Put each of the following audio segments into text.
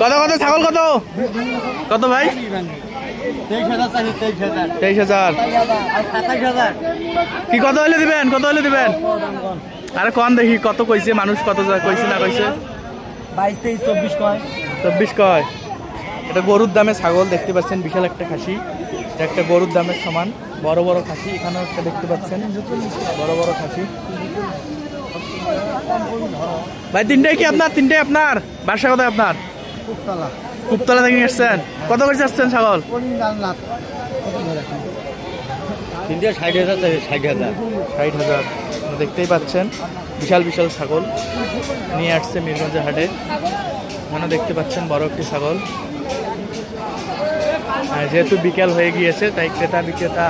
কত কত? ছাগল কত? কত ভাই? তেইশ হাজার। কি কত হলে দিবেন? কত হলে দিবেন? আরে কন দেখি, কত কইছে মানুষ, কত কইছে না কইছে? বাইশ তেইশ চব্বিশ কয় চব্বিশ কয়। এটা গরুর দামে ছাগল দেখতে পাচ্ছেন, বিশাল একটা খাসি। এটা একটা গরুর দামের সমান। বড় বড় খাসি, এখানেও একটা দেখতে পাচ্ছেন। বড় বড় খাসি। ভাই তিনটাই কি আপনার? তিনটাই আপনার? বাসা কোথায় আপনার? কুপতলা। থেকে এসছেন? কত করে আসছেন ছাগল? জান্নাত তিনটে ষাট হাজার ষাট হাজার। ষাট হাজার। দেখতেই পাচ্ছেন বিশাল বিশাল ছাগল নিয়ে আসছে মিরগঞ্জের হাটে। এখানে দেখতে পাচ্ছেন বড় একটি ছাগল। যেহেতু বিকেল হয়ে গিয়েছে তাই ক্রেতা বিক্রেতা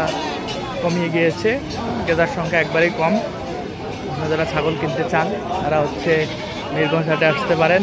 কমিয়ে গিয়েছে। ক্রেতার সংখ্যা একবারেই কম। আপনারা যারা ছাগল কিনতে চান তারা হচ্ছে মিরগঞ্জ হাটে আসতে পারেন।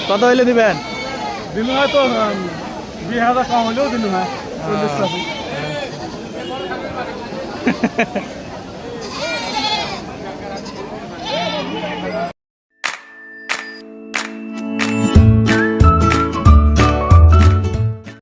কত হইলে দিবেন দিনু হয় তো দুই হাজার কম হলেও দিন হয় চল্লিশ।